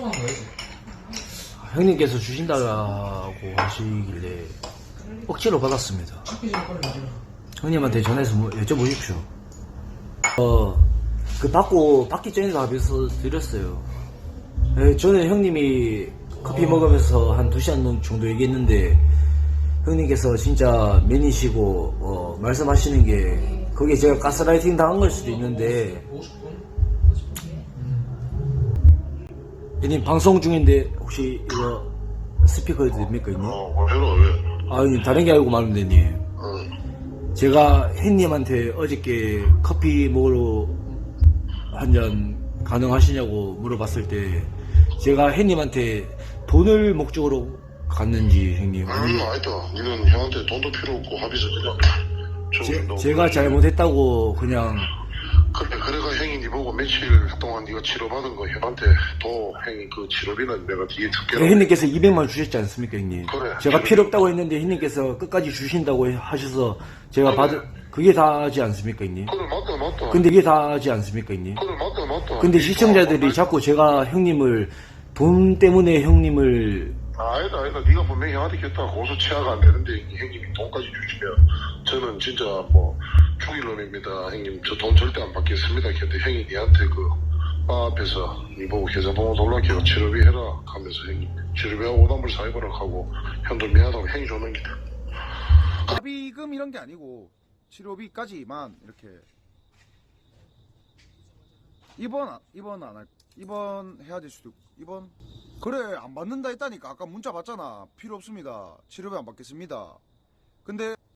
소송한 거야지. 형님께서 주신다고 하시길래 억지로 받았습니다. 찾기 전에 빨리 내줘. 형님한테 전화해서 뭐 여쭤보십시오. 어, 그 받고, 받기 전에도 합의서 드렸어요. 예, 저는 형님이 커피 먹으면서 한두 시간 정도 얘기했는데, 형님께서 진짜 맨이시고, 어, 말씀하시는 게, 거기에 제가 가스라이팅 당한 걸 수도 있는데, 50분? 형님 방송 중인데, 혹시 이거 스피커 됩니까, 형님? 어, 뭐 해라, 왜? 아, 형님, 다른 게 아니고 말하면 되님. 응. 제가 햇님한테 어저께 커피 먹으러 한 잔 가능하시냐고 물어봤을 때 제가 햇님한테 돈을 목적으로 갔는지 형님 아니, 아니면 아니다. 니는 형한테 돈도 필요 없고 합의서 그냥 제, 제가 잘못했다고 그냥 그래, 그래가 형이 니 보고 며칠 동안 니가 치료받은 거 형한테 또 형이 그 치료비는 내가 뒤에 특별히 햇님께서 200만 주셨지 않습니까 형님 그래. 제가 필요 없다고 했는데 햇님께서 끝까지 주신다고 하셔서 제가 그래. 받은 그게 다지 않습니까 형님 그래, 맞다, 맞다. 근데 이게 다지 않습니까 형님 그래, 맞다, 맞다. 근데 니 시청자들이 돈 자꾸 제가 형님을 돈 때문에 형님을 아, 아니다, 아니다. 네가 분명히 형한테 했다 고소 취하가 안 되는데 형님이 돈까지 주시면 저는 진짜 뭐 죽일 놈입니다. 형님 저 돈 절대 안 받겠습니다. 근데 형이 니한테 그 바 앞에서 니 보고 계좌번호 놀라키고 치료비 해라 하면서 형님 치료비하고 오단불 사입으라 하고 형도 미안하다고 형이 줬는 기다. 합의금 이런 게 아니고 치료비까지만 이렇게 입원 안- 안할 입원 해야 될 수도 있고 입원 그래 안 받는다 했다니까 아까 문자 받잖아 필요 없습니다 치료비 안 받겠습니다 근데